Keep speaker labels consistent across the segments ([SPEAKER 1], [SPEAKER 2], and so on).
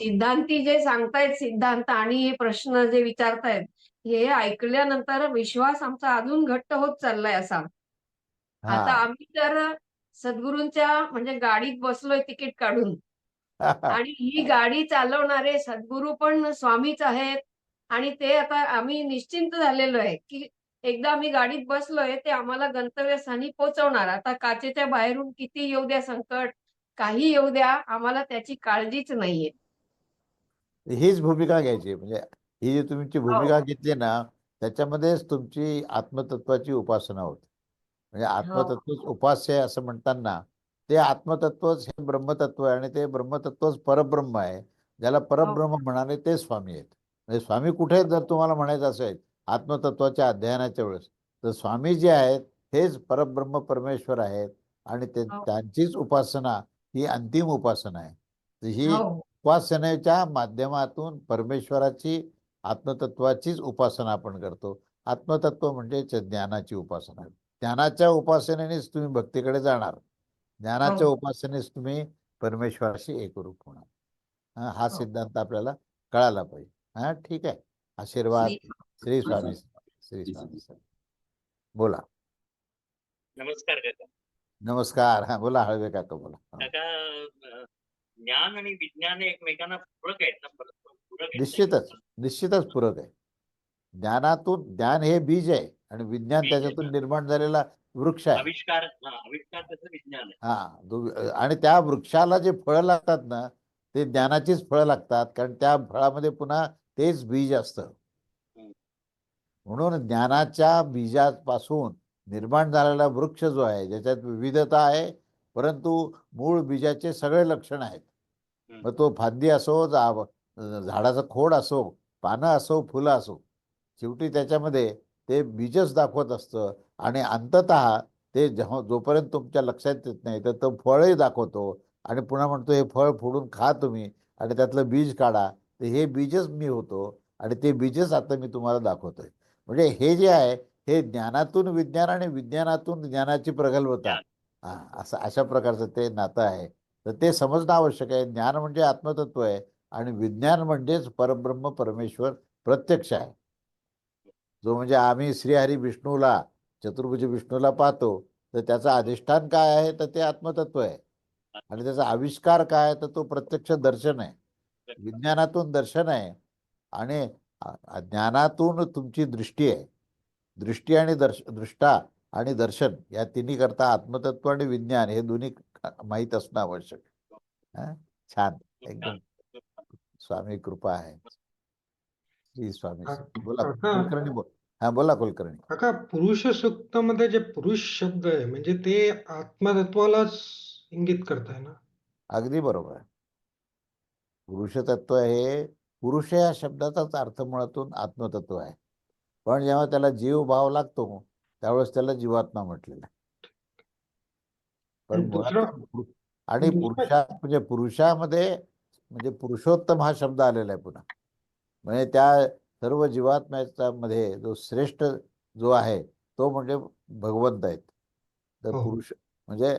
[SPEAKER 1] सिद्धांती जे सांगतायत सिद्धांत आणि हे प्रश्न जे विचारतायत हे ऐकल्यानंतर विश्वास आमचा अजून घट्ट होत चाललाय असा. आता आम्ही तर सद्गुरूंच्या म्हणजे गाडीत बसलोय तिकीट काढून. आणि ही गाडी चालवणारे सद्गुरू पण स्वामीच आहेत. आणि ते आता आम्ही निश्चिंत झालेलो आहे की एकदा आम्ही गाडीत बसलोय ते आम्हाला गंतव्यस्थानी पोहोचवणार. आता काचेच्या बाहेरून किती येऊ द्या संकट? काही येऊ द्या आम्हाला त्याची काळजीच नाहीये.
[SPEAKER 2] हीच भूमिका घ्यायची म्हणजे ही जी तुमची
[SPEAKER 1] हो.
[SPEAKER 2] भूमिका घेतली ना त्याच्यामध्येच तुमची आत्मतत्वाची उपासना होते. म्हणजे आत्मतत्वच उपास्य आहे असं म्हणताना ते आत्मतत्वच हे ब्रह्मतत्व आहे आणि ते ब्रह्मतत्वच परब्रह्म आहे. ज्याला परब्रह्म म्हणाले ते स्वामी आहेत. म्हणजे स्वामी कुठे जर तुम्हाला म्हणायचं असेल आत्मतत्वाच्या अध्ययनाच्या वेळेस. तर स्वामी जे आहेत हेच परब्रह्म परमेश्वर आहेत आणि ते
[SPEAKER 1] हो.
[SPEAKER 2] त्यांचीच उपासना ही अंतिम उपासना आहे. तर ही
[SPEAKER 1] हो.
[SPEAKER 2] उपासनेच्या माध्यमातून परमेश्वराची आत्मतत्वाचीच उपासना आपण करतो. आत्मतत्व म्हणजेच ज्ञानाची उपासना. ज्ञानाच्या उपासनेनेच तुम्ही भक्तीकडे जाणार. ज्ञानाच्या
[SPEAKER 1] हो.
[SPEAKER 2] उपासनेस तुम्ही परमेश्वराशी एकरूप होणार. हा, हा. सिद्धांत आपल्याला कळाला पाहिजे. हा ठीक आहे. आशीर्वाद
[SPEAKER 1] श्री-
[SPEAKER 2] स्वामी श्री स्वामी बोला.
[SPEAKER 3] नमस्कार
[SPEAKER 2] नमस्कार हा बोला हळवे काका बोला.
[SPEAKER 3] काका अं, ज्ञान आणि विज्ञान हे एकमेकांना पूरक आहेत ना परस्पर पूरक आहेत ना
[SPEAKER 2] निश्चितच. निश्चितच पूरक आहे ज्ञानातून ज्ञान हे बीज आहे आणि विज्ञान
[SPEAKER 3] बीज आहे.
[SPEAKER 2] त्याच्यातून निर्माण झालेला वृक्ष आहे
[SPEAKER 3] आविष्कार हा आविष्कार त्याचं विज्ञान आहे
[SPEAKER 2] हा दो- आणि त्या वृक्षाला जे फळं लागतात ना ते ज्ञानाचीच फळं लागतात कारण त्या फळामध्ये पुन्हा तेच बीज असतं
[SPEAKER 3] हम्म.
[SPEAKER 2] म्हणून ज्ञानाच्या बीजापासून निर्माण झालेला वृक्ष जो आहे ज्याच्यात विविधता आहे परंतु मूळ बीजाचे सगळे लक्षण आहेत. मग तो फांदी असो झाडाचं खोड असो पानं असो फुलं असो शेवटी त्याच्यामध्ये ते बीजच दाखवत असतं आणि अंततः ते जोपर्यंत तुमच्या लक्षात येत नाही तर तो फळही दाखवतो आणि पुन्हा म्हणतो हे फळ फोडून खा तुम्ही आणि त्यातलं बीज काढा. तर हे बीजच मी होतो आणि ते बीजच आता मी तुम्हाला दाखवतोय. म्हणजे हे जे आहे हे ज्ञानातून विज्ञान आणि विज्ञानातून ज्ञानाची प्रगल्भता. असं अशा प्रकारचं ते नातं आहे. तर ते समजणं आवश्यक आहे. ज्ञान म्हणजे आत्मतत्व आहे आणि विज्ञान म्हणजेच परब्रह्म परमेश्वर प्रत्यक्ष आहे. जो म्हणजे आम्ही श्रीहरी विष्णूला चतुर्भुज विष्णूला पाहतो तर त्याचं अधिष्ठान काय आहे? तर ते आत्मतत्व आहे. आणि त्याचा आविष्कार काय तर तो प्रत्यक्ष दर्शन आहे. विज्ञानातून दर्शन आहे. आणि ज्ञानातून तुमची दृष्टी आहे. दृष्टी आणि दर्श दृष्टा आणि दर्शन या तिन्ही करता आत्मतत्व आणि विज्ञान हे दोन्ही माहीत असणं आवश्यक. आहे? छान. एकदम. स्वामी कृपा आहे. स्वामी बोला. कुलकर्णी बोल हा बोला कुलकर्णी.
[SPEAKER 4] काका पुरुष सूक्तामध्ये जे पुरुष शब्द आहे म्हणजे ते आत्मतत्वालाच इंगित करताय ना?
[SPEAKER 2] अगदी बरोबर आहे. पुरुषतत्व हे पुरुष या शब्दाचाच अर्थ मुळातून आत्मतत्व आहे. पण जेव्हा त्याला जीव भाव लागतो त्यावेळेस त्याला जीवात्मा म्हटलेलं पण
[SPEAKER 4] आणि दुसरं-
[SPEAKER 2] पुरुषा म्हणजे पुरुषामध्ये म्हणजे पुरुषोत्तम हा शब्द आलेला आहे पुन्हा. म्हणजे त्या सर्व जीवात्म्याच्या मध्ये जो श्रेष्ठ जो आहे तो म्हणजे भगवंत आहेत. तर
[SPEAKER 4] हो.
[SPEAKER 2] पुरुष म्हणजे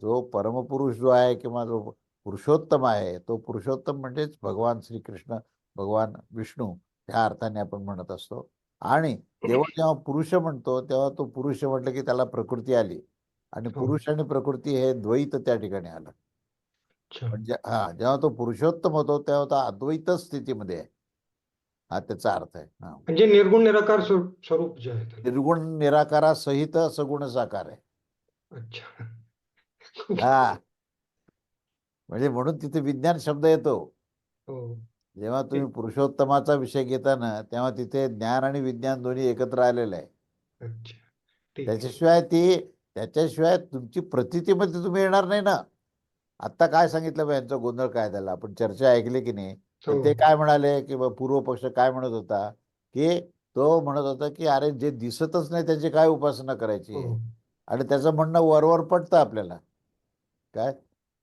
[SPEAKER 2] जो परमपुरुष जो आहे किंवा जो पुरुषोत्तम आहे तो पुरुषोत्तम म्हणजेच भगवान श्रीकृष्ण भगवान विष्णू ह्या अर्थाने आपण म्हणत असतो. आणि जेव्हा जेव्हा पुरुष म्हणतो तेव्हा तो पुरुष म्हटलं की त्याला प्रकृती आली. आणि
[SPEAKER 4] हो.
[SPEAKER 2] पुरुष आणि प्रकृती हे द्वैत त्या ठिकाणी आलं. म्हणजे हा जेव्हा तो पुरुषोत्तम होतो तेव्हा तो अद्वैत स्थितीमध्ये आहे. हा त्याचा अर्थ आहे.
[SPEAKER 4] म्हणजे निर्गुण निराकार स्वरूप जे आहे.
[SPEAKER 2] निर्गुण निराकारासहित सगुण साकार आहे.
[SPEAKER 4] अच्छा.
[SPEAKER 2] हा. म्हणजे म्हणून तिथे विज्ञान शब्द येतो.
[SPEAKER 4] हो.
[SPEAKER 2] जेव्हा तुम्ही पुरुषोत्तमाचा विषय घेता ना तेव्हा तिथे ज्ञान आणि विज्ञान दोन्ही एकत्र आलेलं आहे.
[SPEAKER 4] अच्छा. ठीक आहे.
[SPEAKER 2] त्याच्याशिवाय ती त्याच्याशिवाय तुमची प्रतितीमध्ये तुम्ही येणार नाही ना. आत्ता काय सांगितलं बा यांचा गोंधळ काय झाला? आपण चर्चा ऐकली की नाही? तर
[SPEAKER 4] हो.
[SPEAKER 2] ते काय म्हणाले की पूर्व पक्ष काय म्हणत होता? की तो म्हणत होता की अरे जे दिसतच नाही त्याची काय उपासना करायची?
[SPEAKER 4] हो.
[SPEAKER 2] आणि त्याचं म्हणणं वरवर पडतं आपल्याला. काय?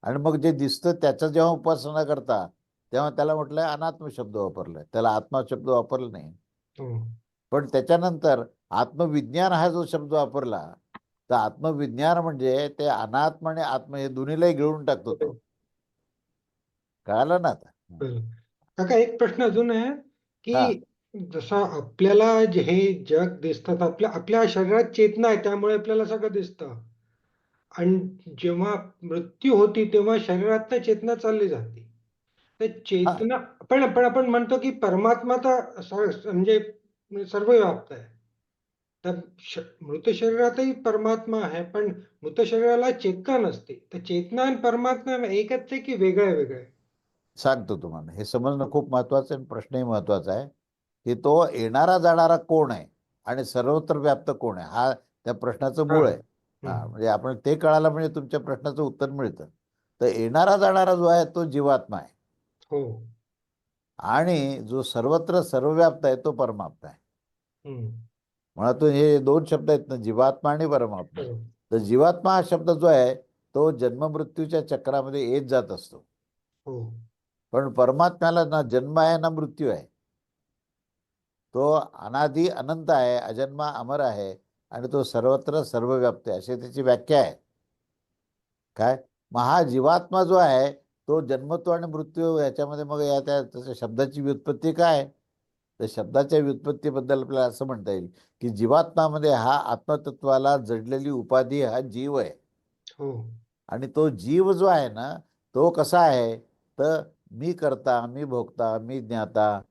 [SPEAKER 2] आणि मग जे दिसतं त्याचं जेव्हा उपासना करता तेव्हा त्याला म्हटलंय अनात्म शब्द वापरलाय. त्याला आत्मा शब्द वापरला नाही.
[SPEAKER 4] हो.
[SPEAKER 2] पण त्याच्यानंतर आत्मविज्ञान हा जो शब्द वापरला तर आत्मविज्ञान म्हणजे ते अनात्म आणि आत्म हे दोन्हीलाही गिळून टाकतो तो. कळालं ना आता.
[SPEAKER 4] काका एक प्रश्न अजून आहे. की जसं आपल्याला जे हे जग दिसतात आपल्या आपल्या शरीरात चेतना आहे त्यामुळे आपल्याला सगळं दिसतं. आणि जेव्हा मृत्यू होती तेव्हा शरीरात चेतना चालली जाते. तर चेतना पण पण आपण म्हणतो की परमात्मा तर स- म्हणजे सर्वव्याप्त आहे. तर श- मृत शरीरातही परमात्मा आहे पण मृत शरीराला चेतना नसते. तर चेतना आणि परमात्मा एकच आहे की वेगळं वेगळं?
[SPEAKER 2] सांगतो तुम्हाला हे समजणं खूप महत्वाचं आहे आणि प्रश्नही महत्त्वाचा आहे की तो येणारा जाणारा कोण आहे आणि सर्वत्र व्याप्त कोण आहे? हा त्या प्रश्नाचं मूळ आहे. हा. म्हणजे आपण ते कळालं म्हणजे तुमच्या प्रश्नाचं उत्तर मिळतं. तर येणारा जाणारा जो आहे तो जीवात्मा आहे.
[SPEAKER 4] हो.
[SPEAKER 2] आणि जो सर्वत्र सर्वव्याप्त आहे तो परमात्मा आहे. म्हणून हे दोन शब्द आहेत ना जीवात्मा आणि परमात्मा. तर जीवात्मा हा शब्द जो आहे तो जन्ममृत्यूच्या चक्रामध्ये येत जात असतो.
[SPEAKER 4] हो.
[SPEAKER 2] पण परमात्म्याला ना जन्म आहे ना मृत्यू आहे. तो अनादी अनंत आहे अजन्मा अमर आहे आणि तो सर्वत्र सर्वव्याप्त आहे अशी त्याची व्याख्या आहे. काय? मग हा जीवात्मा जो आहे तो जन्मतो आणि मृत्यू याच्यामध्ये मग या त्या शब्दाची व्युत्पत्ती काय? तर शब्दाच्या व्युत्पत्तीबद्दल आपल्याला असं म्हणता येईल की जीवात्मामध्ये हा आत्मतत्वाला जडलेली उपाधी हा जीव आहे.
[SPEAKER 4] हो.
[SPEAKER 2] आणि तो जीव जो आहे ना तो कसा आहे? तर मी करता मी भोगता मी ज्ञाता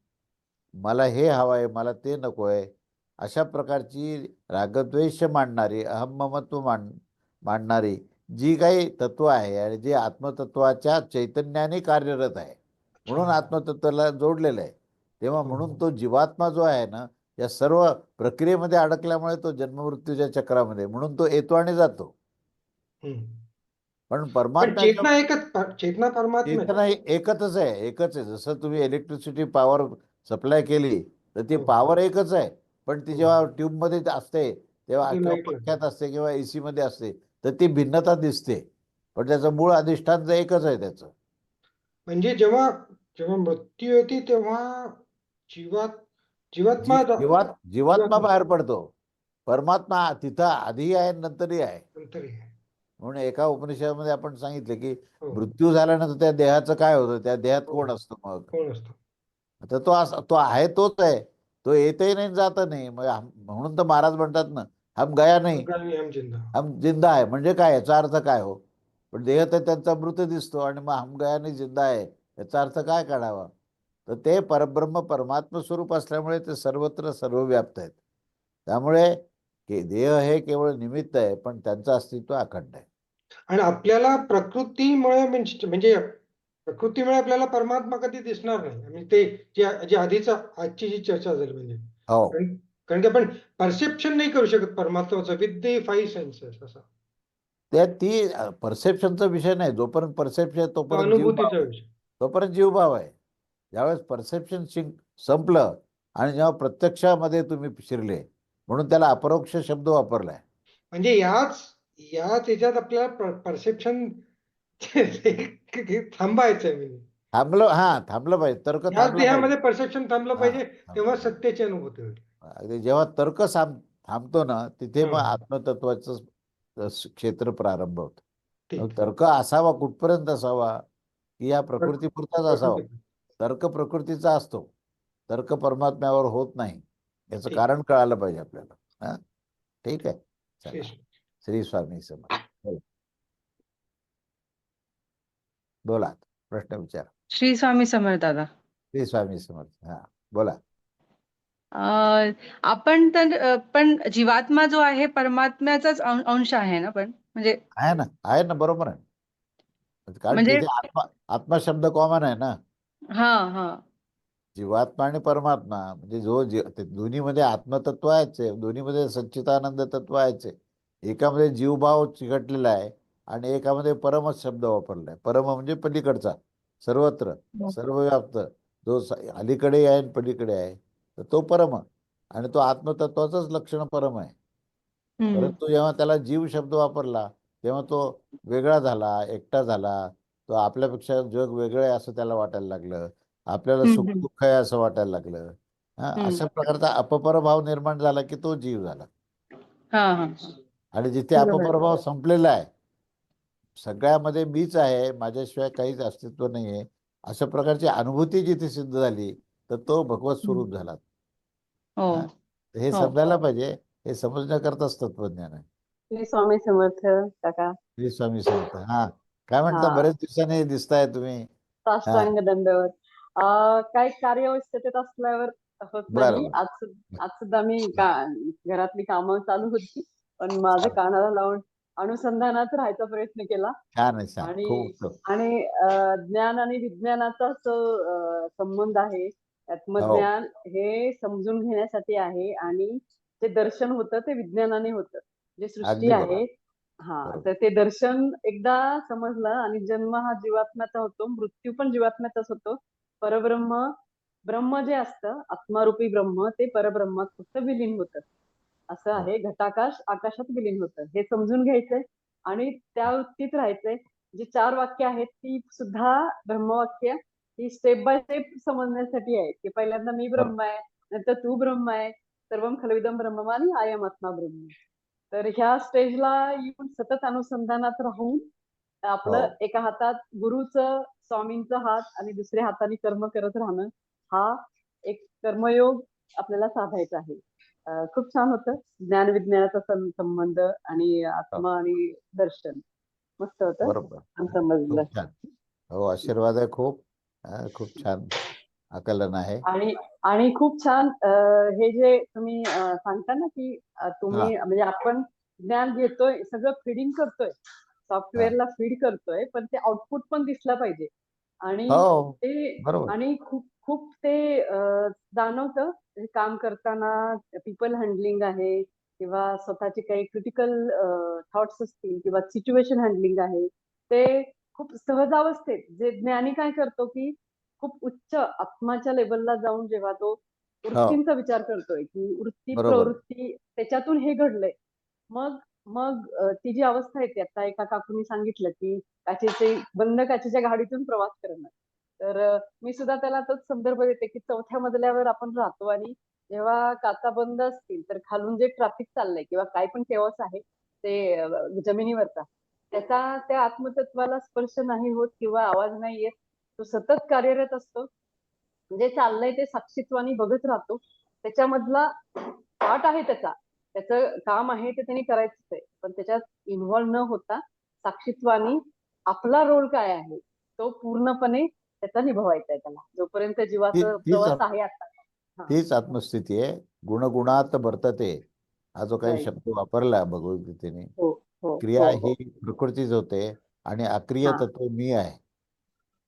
[SPEAKER 2] मला हे हवं आहे मला ते नको आहे अशा प्रकारची रागद्वेष मांडणारी अहममत्व मांड मांडणारी जी काही तत्व आहे आणि जे आत्मतत्वाच्या चैतन्याने कार्यरत आहे म्हणून. आत्मतत्वाला जोडलेलं आहे तेव्हा
[SPEAKER 4] हो,
[SPEAKER 2] म्हणून
[SPEAKER 4] हो.
[SPEAKER 2] तो जीवात्मा जो आहे ना या सर्व प्रक्रियेमध्ये अडकल्यामुळे तो जन्ममृत्यूच्या चक्रामध्ये म्हणून तो येतो आणि जातो. पण परमात्मा
[SPEAKER 4] चेतना परमात्मा
[SPEAKER 2] ही एकच आहे एकच आहे जसं तुम्ही इलेक्ट्रिसिटी पॉवर सप्लाय केली तर ती
[SPEAKER 4] हो.
[SPEAKER 2] पॉवर एकच आहे पण ती
[SPEAKER 4] हो.
[SPEAKER 2] जेव्हा ट्यूबमध्ये असते तेव्हा. पंख्यात असते किंवा एसी मध्ये असते तर ती भिन्नता दिसते. पण त्याचं मूळ अधिष्ठान जे एकच आहे त्याचं.
[SPEAKER 4] म्हणजे जेव्हा जेव्हा मृत्यू येते तेव्हा जीवात जीवात्मा
[SPEAKER 2] जीवात जीवात्मा. बाहेर पडतो. परमात्मा तिथं आधी आहे नंतरही आहे.
[SPEAKER 4] हे.
[SPEAKER 2] म्हणून एका उपनिषदामध्ये आपण सांगितलं की
[SPEAKER 4] हो.
[SPEAKER 2] मृत्यू झाल्यानंतर त्या देहाचं काय होतं? त्या देहात
[SPEAKER 4] हो.
[SPEAKER 2] कोण असतं? मग तर तो तो आहे तोच आहे. तो येतही नाही जात नाही. मग म्हणून तर महाराज म्हणतात ना हम गया नाही।
[SPEAKER 4] हम जिंदा।
[SPEAKER 2] हम जिंदा आहे म्हणजे काय? याचा अर्थ काय हो? पण देह तर त्यांचा मृत दिसतो आणि मग हम गया नाही जिंदा आहे याचा अर्थ काय काढावा? तर ते परब्रह्म परमात्म स्वरूप असल्यामुळे ते सर्वत्र सर्वव्याप्त आहेत. त्यामुळे के देह हे केवळ निमित्त आहे पण त्यांचं अस्तित्व अखंड आहे.
[SPEAKER 4] आणि आपल्याला प्रकृतीमुळे म्हणजे म्हणजे प्रकृतीमुळे आपल्याला परमात्मा कधी दिसणार नाही. ते जे जे आधीच आजची जी चर्चा झाली म्हणजे.
[SPEAKER 2] हो.
[SPEAKER 4] कारण की आपण परसेप्शन नाही करू शकत परमात्माचं विथ द फाईव्ह सेन्सेस असं.
[SPEAKER 2] त्या ती परसेप्शनचा विषय नाही. जोपर्यंत परसेप्शन
[SPEAKER 4] तो
[SPEAKER 2] तोपर्यंत
[SPEAKER 4] अनुभूतीचा
[SPEAKER 2] आहे.
[SPEAKER 4] विषय.
[SPEAKER 2] तोपर्यंत जीवभाव आहे. ज्यावेळेस परसेप्शन शिंक संपलं आणि जेव्हा प्रत्यक्षामध्ये तुम्ही शिरले म्हणून त्याला अपरोक्ष शब्द वापरलाय.
[SPEAKER 4] म्हणजे याच याच याच्यात आपल्याला परसेप्शन थांबायचंय म्हणजे
[SPEAKER 2] थांबलं हा थांबलं पाहिजे. तर्क
[SPEAKER 4] याच
[SPEAKER 2] थांबलं
[SPEAKER 4] देहामध्ये
[SPEAKER 2] पाहिजे.
[SPEAKER 4] परसेप्शन थांबलं
[SPEAKER 2] हा,
[SPEAKER 4] पाहिजे तेव्हा. सत्याची अनुभूती होईल.
[SPEAKER 2] अगदी जेव्हा तर्क साम थांबतो ना तिथे मग. आत्मतत्वाचं क्षेत्र प्रारंभ होतं. तर्क असावा कुठपर्यंत असावा की या प्रकृतीपुरताच असावा?
[SPEAKER 4] प्रकृती.
[SPEAKER 2] तर्क प्रकृतीचा असतो. तर्क परमात्म्यावर होत नाही. याचं. कारण कळालं पाहिजे आपल्याला. हा? ठीक आहे. चला.
[SPEAKER 4] श्री-
[SPEAKER 2] स्वामी समर्थ. बोला. बोला. प्रश्न विचार.
[SPEAKER 5] श्री स्वामी समर्थ दादा.
[SPEAKER 2] श्री स्वामी समर्थ. हा. बोला.
[SPEAKER 5] आपण तर पण जीवात्मा जो आहे परमात्म्याचाच अंश आहे ना पण? म्हणजे
[SPEAKER 2] आहे ना आहे ना बरोबर आहे. कारण
[SPEAKER 5] म्हणजे-
[SPEAKER 2] तिथे आत्मा आत्मा शब्द कॉमन आहे ना.
[SPEAKER 5] हा हा.
[SPEAKER 2] जीवात्मा आणि परमात्मा म्हणजे जो जी ते दोन्हीमध्ये आत्मतत्व आहेच आहे दोन्हीमध्ये सच्चिदानंद तत्व आहेच आहे. एकामध्ये जीवभाव चिकटलेला आहे आणि एकामध्ये परमच शब्द वापरलाय. परम म्हणजे पलीकडचा सर्वत्र सर्वव्याप्त. जो स- अलीकडे आहे आणि पलीकडे आहे. तर तो परम आणि तो आत्मतत्वाचंच लक्षण परम आहे. परंतु जेव्हा त्याला जीव शब्द वापरला तेव्हा तो वेगळा झाला एकटा झाला तो आपल्यापेक्षा जग वेगळं आहे असं त्याला वाटायला लागलं. आपल्याला सुख. दुःख आहे असं वाटायला लागलं. अशा प्रकारचा अपपरभाव निर्माण झाला की तो जीव झाला. आणि जिथे. अपपरभाव संपलेला आहे सगळ्यामध्ये मीच आहे माझ्याशिवाय काहीच अस्तित्व नाहीये अशा प्रकारची अनुभूती जिथे सिद्ध झाली तर तो भगवत स्वरूप. झाला.
[SPEAKER 5] हो.
[SPEAKER 2] हा. हे
[SPEAKER 5] हो.
[SPEAKER 2] समजायला पाहिजे हे समजण्याकरताच तत्वज्ञान आहे.
[SPEAKER 6] श्री स्वामी समर्थ काका.
[SPEAKER 2] श्री स्वामी समर्थ. हा. काय म्हणता. बरेच दिवसांनी दिसताय तुम्ही.
[SPEAKER 6] साष्टांग दंडवत काय कार्यवस्थेत असल्यावर होत नाही. आज आज सुद्धा मी घरातली कामं चालू होती. पण माझं. कानाला लावून अनुसंधानात राहायचा प्रयत्न केला. आणि- आणि ज्ञान आणि विज्ञानाचा जो संबंध आहे आत्मज्ञान हे समजून घेण्यासाठी आहे आणि जे दर्शन होतं ते विज्ञानाने होतं. जे सृष्टी. आहे हा
[SPEAKER 2] बरोबर.
[SPEAKER 6] तर ते दर्शन एकदा समजलं आणि जन्म हा जीवात्म्याचा होतो मृत्यू पण जीवात्म्याचाच होतो. परब्रह्म ब्रह्म जे असतं आत्मारूपी ब्रह्म ते परब्रह्मात फक्त विलीन होतं. असं आहे घटाकाश आकाशात विलीन होतं. हे समजून घ्यायचंय आणि त्या वृत्तीत राहायचंय. जी चार वाक्य आहेत ती सुद्धा ब्रह्मवाक्य ही स्टेप बाय स्टेप समजण्यासाठी आहे. की पहिल्यांदा मी ब्रह्म आहे नंतर तू ब्रह्म आहे सर्वम खलविदम ब्रह्म आणि आयम आत्मा ब्रह्म. तर ह्या स्टेजला येऊन सतत अनुसंधानात राहून आपलं
[SPEAKER 2] हो.
[SPEAKER 6] एका हातात गुरुचं स्वामींचा हात आणि दुसऱ्या हाताने कर्म करत राहणं हा एक कर्मयोग आपल्याला साधायचा आहे. खूप छान होतं. ज्ञान विज्ञानाचा संबंध आणि आत्मा आणि दर्शन. मस्त होतं. समजलं
[SPEAKER 2] हो आशीर्वाद आहे खूप. खूप छान आकलन आहे.
[SPEAKER 6] आणि आणि खूप छान हे जे तुम्ही सांगता ना की तुम्ही म्हणजे आपण ज्ञान घेतोय सगळं फीडिंग करतोय सॉफ्टवेअरला फीड करतोय पण ते आउटपुट पण दिसलं पाहिजे. आणि
[SPEAKER 2] हो
[SPEAKER 6] ते आणि खूप खूप ते जाणवतं काम करताना पीपल हँडलिंग आहे किंवा स्वतःचे काही क्रिटिकल थॉट्स असतील किंवा सिच्युएशन हँडलिंग आहे ते खूप सहजावस्थेत जे ज्ञानी काय करतो की खूप उच्च आत्माच्या लेवलला जाऊन जेव्हा तो वृत्तींचा विचार करतोय की वृत्ती. प्रवृत्ती त्याच्यातून हे घडलंय. मग मग ती जी अवस्था येते आता एका काकूंनी सांगितलं की काचेचे बंद काचेच्या गाडीतून प्रवास करणं तर मी सुद्धा त्याला तोच संदर्भ देते की चौथ्या मजल्यावर आपण राहतो आणि जेव्हा काचा बंद असतील तर खालून जे ट्रॅफिक चाललंय किंवा काय पण केवस आहे ते जमिनीवरचा त्याचा त्या आत्मतत्वाला स्पर्श नाही होत किंवा आवाज नाही येत तो सतत कार्यरत असतो. जे चाललंय ते साक्षीत्वानी बघत राहतो. त्याच्यामधला पार्ट आहे त्याचा. त्याचं काम आहे ते त्यांनी करायचंच आहे. पण त्याच्यात इन्व्हॉल्व न होता साक्षीत्वानी आपला रोल काय आहे तो पूर्णपणे त्याचा निभवायचा आहे त्याला. जोपर्यंत जीवाचं प्रवास आहे आता.
[SPEAKER 2] तीच आत्मस्थिती आहे. गुणगुणात वर्तते. हा जो काही. शब्द वापरला भगवद्गीतेने
[SPEAKER 6] हो.
[SPEAKER 2] क्रिया
[SPEAKER 6] हो, हो.
[SPEAKER 2] ही प्रकृतीच होते आणि अक्रिय
[SPEAKER 6] हा.
[SPEAKER 2] तत्व मी आहे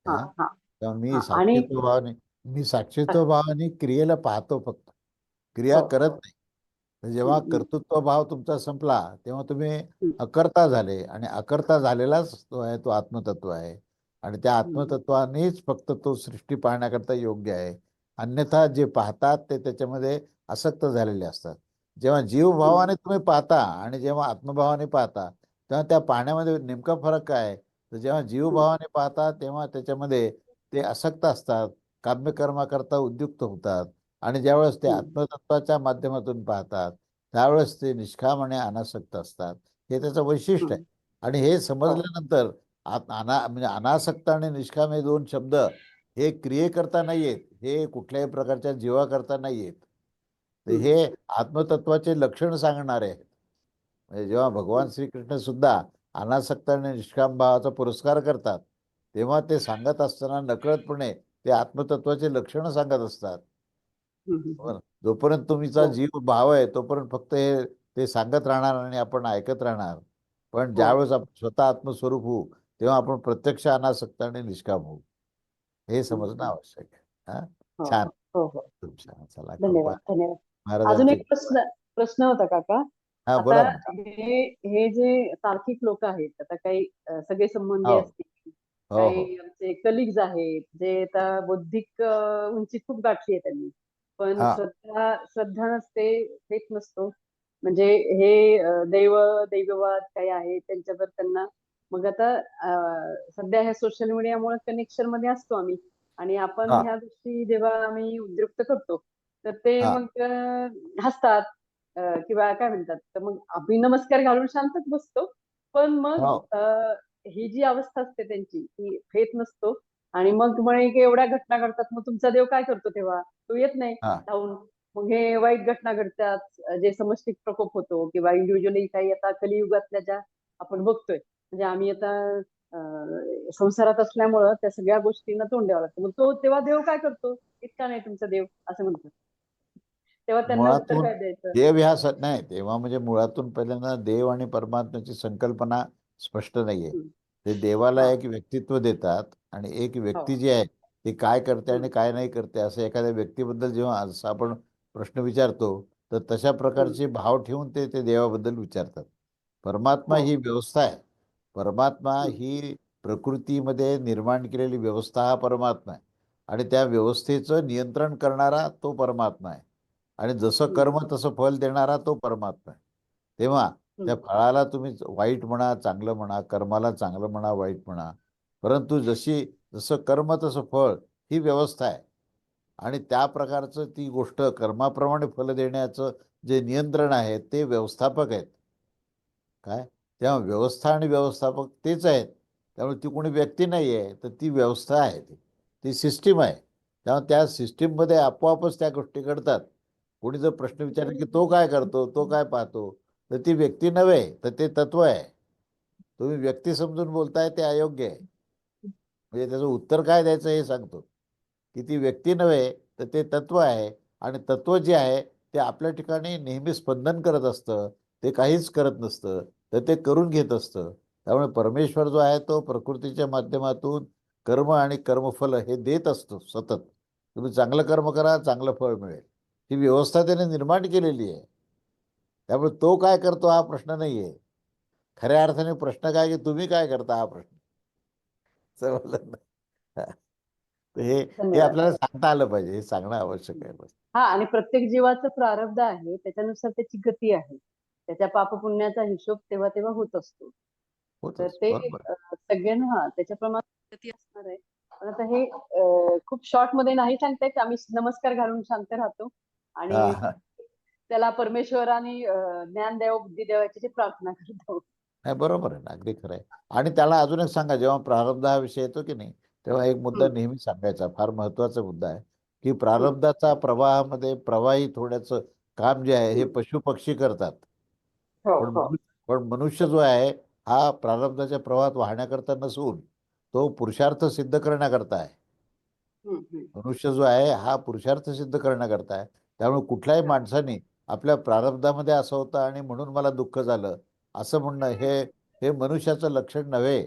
[SPEAKER 6] हा
[SPEAKER 2] हा?
[SPEAKER 6] हा
[SPEAKER 2] तेव्हा मी
[SPEAKER 6] हा,
[SPEAKER 2] साक्षीत्व भावाने मी साक्षीत्व भावाने क्रियेला पाहतो फक्त क्रिया
[SPEAKER 6] हो,
[SPEAKER 2] करत
[SPEAKER 6] हो.
[SPEAKER 2] नाही जेव्हा. कर्तृत्व भाव तुमचा संपला तेव्हा तुम्ही. अकर्ता झाले आणि अकर्ता झालेलाच तो आहे तो आत्मतत्व आहे आणि त्या. आत्मतत्वानेच फक्त तो सृष्टी पाहण्याकरता योग्य आहे अन्यथा जे पाहतात ते त्याच्यामध्ये आसक्त झालेले असतात जेव्हा जीवभावाने तुम्ही पाहता आणि जेव्हा आत्मभावाने पाहता तेव्हा त्या पाहण्यामध्ये नेमका फरक काय? तर जेव्हा जीवभावाने पाहता तेव्हा त्याच्यामध्ये ते आसक्त असतात काम्यकर्माकरता उद्युक्त होतात आणि ज्यावेळेस ते. आत्मतत्वाच्या माध्यमातून पाहतात त्यावेळेस ते निष्काम आणि अनासक्त असतात हे त्याचं वैशिष्ट्य आहे आणि हे समजल्यानंतर आत- अना म्हणजे अनासक्त आणि निष्काम हे दोन शब्द हे क्रियेकरता नाही आहेत हे कुठल्याही प्रकारच्या जीवाकरता नाही आहेत. हे आत्मतत्वाचे लक्षण सांगणारे आहेत. म्हणजे जेव्हा भगवान श्रीकृष्ण सुद्धा अनासक्त आणि निष्काम भावाचा पुरस्कार करतात तेव्हा ते सांगत असताना नकळतपणे ते आत्मतत्वाचे लक्षण सांगत असतात. जोपर्यंत तुमचा
[SPEAKER 6] हो.
[SPEAKER 2] जीव भाव आहे तोपर्यंत फक्त हे ते सांगत राहणार आणि आपण ऐकत राहणार. पण ज्यावेळेस आपण स्वतः आत्मस्वरूप होऊ तेव्हा आपण प्रत्यक्ष अनासक्त आणि निष्काम होऊ. हे समजणं आवश्यक आहे. हा?
[SPEAKER 6] हो,
[SPEAKER 2] छान.
[SPEAKER 6] हो हो.
[SPEAKER 2] खूप छान. चला
[SPEAKER 6] धन्यवाद
[SPEAKER 2] कृपा
[SPEAKER 6] धन्यवाद. अजून
[SPEAKER 2] महाराजांची
[SPEAKER 6] एक प्रश्न प्रश्न होता काका.
[SPEAKER 2] हा बोला
[SPEAKER 6] आता
[SPEAKER 2] ना.
[SPEAKER 6] हे हे जे तार्किक लोक आहेत आता काही अ, सगळे संबंधी
[SPEAKER 2] हो.
[SPEAKER 6] असतील
[SPEAKER 2] हो हो.
[SPEAKER 6] काही आमचे कलिग्ज आहेत जे आता बौद्धिक अ, उंची खूप गाठली आहे त्यांनी. पण
[SPEAKER 2] हा.
[SPEAKER 6] श्रद्धा श्रद्धा नसते हेच नसतो. म्हणजे हे अ, दैव दैववाद काही आहे त्यांच्यावर त्यांना मग आता अ, सध्या ह्या सोशल मीडियामुळे कनेक्शनमध्ये असतो आम्ही. आणि आपण
[SPEAKER 2] हा.
[SPEAKER 6] ह्या गोष्टी जेव्हा आम्ही उद्युक्त करतो तर ते
[SPEAKER 2] हा.
[SPEAKER 6] मग हसतात अ, किंवा काय म्हणतात तर मग अभिनमस्कार घालून शांतच बसतो. पण मग
[SPEAKER 2] हो.
[SPEAKER 6] अ, ही जी अवस्था असते त्यांची ती फेत नसतो. आणि मग म्हणे की एवढ्या घटना घडतात मग तुमचा देव काय करतो तेव्हा? तो येत नाही
[SPEAKER 2] हा.
[SPEAKER 6] धावून. मग हे वाईट घटना घडतात जे समष्टिक प्रकोप होतो किंवा इंडिव्हिज्युअली काही आता कलियुगातल्या ज्या आपण बघतोय. म्हणजे आम्ही आता अं, संसारात असल्यामुळं त्या सगळ्या गोष्टींना तोंड द्यावं लागतं. मग तो तेव्हा देव काय करतो? इतका नाही तुमचा देव असं म्हणतात. तेव्हा त्यांना उत्तर
[SPEAKER 2] मुळातून
[SPEAKER 6] काय द्यायचं
[SPEAKER 2] देव ह्या स नाही तेव्हा म्हणजे मुळातून पहिल्यांदा देव आणि परमात्म्याची संकल्पना स्पष्ट नाहीये
[SPEAKER 6] हम्म.
[SPEAKER 2] ते देवाला
[SPEAKER 6] हा.
[SPEAKER 2] एक व्यक्तित्व देतात आणि एक व्यक्ती
[SPEAKER 6] हो.
[SPEAKER 2] जी आहे ती काय करते आणि
[SPEAKER 6] हम्म.
[SPEAKER 2] काय नाही करते असं एखाद्या व्यक्तीबद्दल जेव्हा असं आपण प्रश्न विचारतो तर तशा प्रकारचे भाव ठेवून ते ते देवाबद्दल विचारतात परमात्मा
[SPEAKER 6] हो.
[SPEAKER 2] ही व्यवस्था आहे परमात्मा
[SPEAKER 6] हम्म.
[SPEAKER 2] ही प्रकृतीमध्ये निर्माण केलेली व्यवस्था हा परमात्मा आहे आणि त्या व्यवस्थेचं नियंत्रण करणारा तो परमात्मा आहे आणि जसं. कर्म तसं फल देणारा तो परमात्मा आहे. तेव्हा त्या. फळाला तुम्ही वाईट म्हणा चांगलं म्हणा कर्माला चांगलं म्हणा वाईट म्हणा परंतु जशी जसं कर्म तसं फळ ही व्यवस्था आहे. आणि त्या प्रकारचं ती गोष्ट कर्माप्रमाणे फल देण्याचं जे नियंत्रण आहे ते व्यवस्थापक आहेत. काय? तेव्हा व्यवस्था आणि व्यवस्थापक तेच आहेत. त्यामुळे ती कोणी व्यक्ती नाही आहे तर ती व्यवस्था आहे ती. ती सिस्टीम आहे. त्यामुळे त्या सिस्टीममध्ये आपोआपच त्या गोष्टी घडतात. कोणी जर प्रश्न विचारला की तो काय करतो तो काय पाहतो तर ती व्यक्ती नव्हे तर ते तत्व आहे. तुम्ही व्यक्ती समजून बोलताय ते अयोग्य आहे. म्हणजे त्याचं उत्तर काय द्यायचं हे सांगतो. की ती व्यक्ती नव्हे तर ते तत्व आहे. आणि तत्व जे आहे ते आपल्या ठिकाणी नेहमी स्पंदन करत असतं ते काहीच करत नसतं तर ते करून घेत असतं. त्यामुळे परमेश्वर जो आहे तो प्रकृतीच्या माध्यमातून कर्म आणि कर्मफल हे देत असतो सतत. तुम्ही चांगलं कर्म करा चांगलं फळ मिळेल. ही व्यवस्था त्याने निर्माण केलेली आहे. त्यामुळे तो काय करतो हा प्रश्न नाही आहे खऱ्या अर्थाने प्रश्न काय की तुम्ही काय करता हा प्रश्न? हा. हे. आपल्याला सांगता आलं पाहिजे हे सांगणं आवश्यक आहे. बस
[SPEAKER 6] हा आणि प्रत्येक जीवाचं प्रारब्ध आहे त्याच्यानुसार त्याची गती आहे. त्याच्या पापपुण्याचा हिशोब तेव्हा तेव्हा होत असतो. तर ते सगळ्यांना हा त्याच्याप्रमाणे गती असणार आहे. पण आता हे खूप शॉर्टमध्ये नाही सांगता आम्ही नमस्कार घालून शांत राहतो. आणि
[SPEAKER 2] हा, हा.
[SPEAKER 6] त्याला परमेश्वराने ज्ञान द्यावं याची प्रार्थना करतो
[SPEAKER 2] नाही बरोबर आहे ना अगदी खरं आहे आणि त्याला अजून एक सांगा जेव्हा प्रारब्ध हा विषय येतो की नाही तेव्हा एक मुद्दा
[SPEAKER 6] हम्म.
[SPEAKER 2] नेहमी सांगायचा फार महत्त्वाचा मुद्दा आहे की प्रारब्धाचा प्रवाहामध्ये प्रवाहित होण्याचं काम जे आहे हे
[SPEAKER 6] हम्म.
[SPEAKER 2] पशु पक्षी करतात
[SPEAKER 6] हो
[SPEAKER 2] पण
[SPEAKER 6] हो
[SPEAKER 2] मनु- पण मनुष्य जो आहे हा प्रारब्धाच्या प्रवाहात वाहण्याकरता नसून तो पुरुषार्थ सिद्ध करण्याकरता आहे
[SPEAKER 6] हम्म, हम्म.
[SPEAKER 2] मनुष्य जो आहे हा पुरुषार्थ सिद्ध करण्याकरता आहे त्यामुळे कुठल्याही माणसाने आपल्या प्रारब्धामध्ये असं होतं आणि म्हणून मला दुःख झालं. असं म्हणणं हे हे मनुष्याचं लक्षण नव्हे.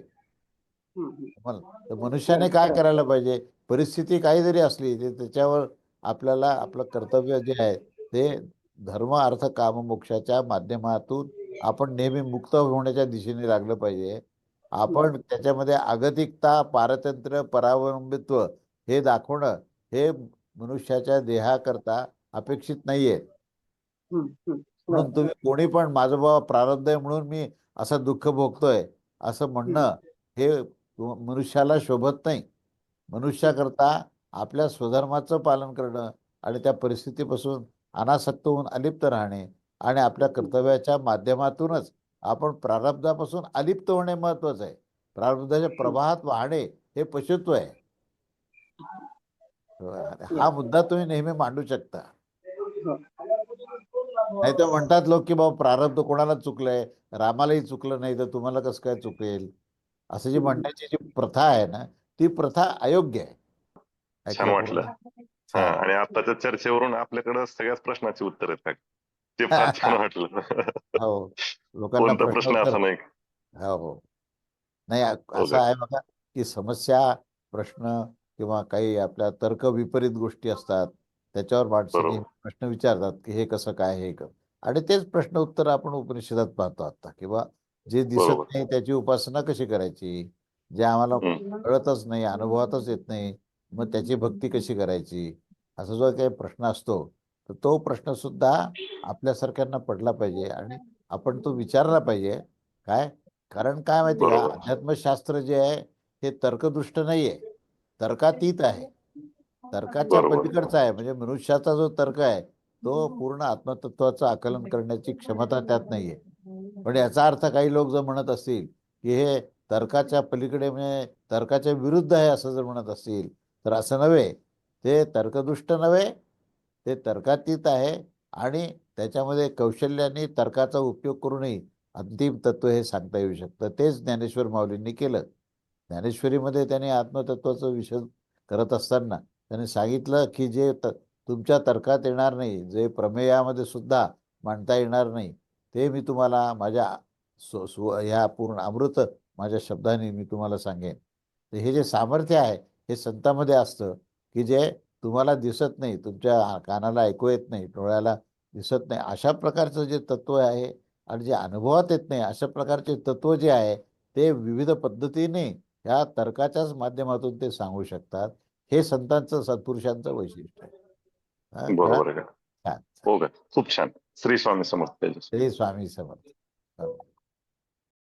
[SPEAKER 2] मनुष्याने काय करायला पाहिजे? परिस्थिती काही जरी असली ते त्याच्यावर आपल्याला आपलं कर्तव्य जे आहे ते धर्म अर्थ काम मोक्षाच्या माध्यमातून आपण नेहमी मुक्त होण्याच्या दिशेने लागलं पाहिजे. आपण त्याच्यामध्ये आगतिकता पारतंत्र्य परावलंबित्व हे दाखवणं हे मनुष्याच्या देहाकरता अपेक्षित नाहीये. म्हणून तुम्ही कोणी पण माझं बाबा प्रारब्ध आहे म्हणून मी असं दुःख भोगतोय असं म्हणणं हे मनुष्याला शोभत नाही. मनुष्याकरता आपल्या स्वधर्माचं पालन करणं आणि त्या परिस्थितीपासून अनासक्त होऊन अलिप्त राहणे आणि आपल्या कर्तव्याच्या माध्यमातूनच आपण प्रारब्धापासून अलिप्त होणे महत्वाचं आहे. प्रारब्धाच्या प्रवाहात वाहणे हे पशुत्व आहे. हा. मुद्दा तुम्ही नेहमी मांडू शकता. नाही तर म्हणतात लोक की बाबा प्रारब्ध कोणाला चुकलंय? रामालाही चुकलं नाही तर तुम्हाला कसं काय चुकेल? असं जी. म्हणण्याची जी प्रथा आहे ना ती प्रथा अयोग्य आहे.
[SPEAKER 7] छान वाटलं. हा
[SPEAKER 2] छान.
[SPEAKER 7] आणि आताच्या चर्चेवरून आपल्याकडे सगळ्याच प्रश्नाची उत्तर आहेत. ते फार छान वाटलं.
[SPEAKER 2] हो. लोकांना
[SPEAKER 7] प्रश्न असा नाही.
[SPEAKER 2] हो हो. नाही
[SPEAKER 7] हो
[SPEAKER 2] असं? आहे बघा की समस्या प्रश्न किंवा काही आपल्या तर्क विपरीत गोष्टी असतात. त्याच्यावर माणसं प्रश्न विचारतात की हे कसं काय हे आणि तेच प्रश्न उत्तर आपण उपनिषदात पाहतो आता किंवा जे दिसत. नाही त्याची उपासना कशी करायची? जे आम्हाला. कळतच नाही अनुभवातच येत नाही मग त्याची भक्ती कशी करायची? असा जो काही प्रश्न असतो तर तो प्रश्न सुद्धा आपल्यासारख्यांना पडला पाहिजे आणि आपण तो विचारला पाहिजे. काय? कारण काय माहिती का. अध्यात्मशास्त्र जे आहे हे तर्कदृष्ट नाहीये. तर्कातीत आहे. तर्काच्या. पलीकडचा आहे. म्हणजे मनुष्याचा जो तर्क आहे तो पूर्ण आत्मतत्वाचं आकलन करण्याची क्षमता त्यात नाहीये. पण याचा अर्थ काही लोक जर म्हणत असतील की हे तर्काच्या पलीकडे म्हणजे तर्काच्या विरुद्ध आहे असं जर म्हणत असतील तर असं नव्हे. ते तर्कदुष्ट नव्हे ते तर्कातीत आहे आणि त्याच्यामध्ये कौशल्याने तर्काचा उपयोग करूनही अंतिम तत्व हे सांगता येऊ शकतं. तेच ज्ञानेश्वर माऊलींनी केलं. ज्ञानेश्वरीमध्ये त्यांनी आत्मतत्वाचा विषय करत असताना त्यांनी सांगितलं की जे त तुमच्या तर्कात येणार नाही जे प्रमेयामध्ये सुद्धा मांडता येणार नाही ते मी तुम्हाला माझ्या स्व स्व ह्या पूर्ण अमृत माझ्या शब्दाने मी तुम्हाला सांगेन. तर हे जे सामर्थ्य आहे हे संतामध्ये असतं की जे तुम्हाला दिसत नाही तुमच्या कानाला ऐकू येत नाही डोळ्याला दिसत नाही अशा प्रकारचं जे तत्व आहे आणि जे अनुभवात येत नाही अशा प्रकारचे तत्व जे आहे ते विविध पद्धतीने ह्या तर्काच्याच माध्यमातून ते सांगू शकतात. हे संतांचं सत्पुरुषांचं वैशिष्ट्य आहे. हा,
[SPEAKER 7] बरोबर हो खूप छान. श्री स्वामी समर्थ.
[SPEAKER 2] श्री स्वामी समर्थ.